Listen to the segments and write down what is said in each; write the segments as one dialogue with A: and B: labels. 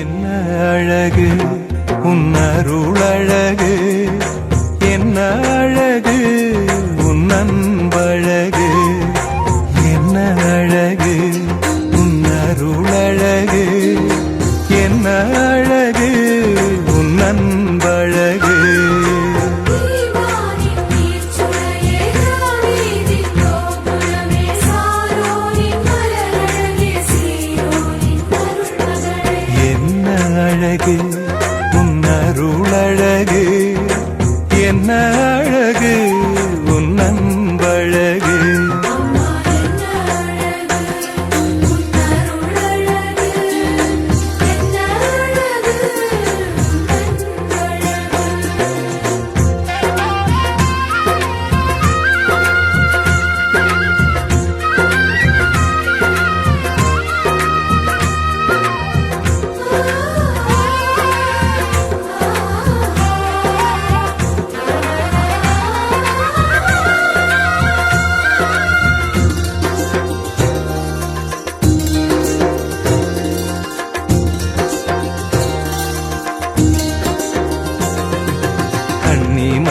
A: என்ன அழகு? உன்னருள் அழகு. என்ன அழகு? உன்னன்பழகு என்ன அழகு? உன்னருள் அழகு. என்ன அழகு?
B: அழகு உன்னருளழகு என்ன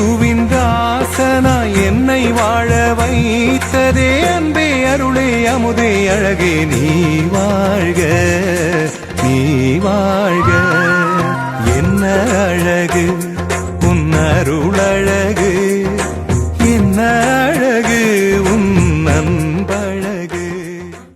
A: இயேசுவின் தாசனா என்னை வாழ வைத்ததே அன்பே அருளே அமுதே அழகே நீ வாழ்க நீ வாழ்க. என்ன அழகு?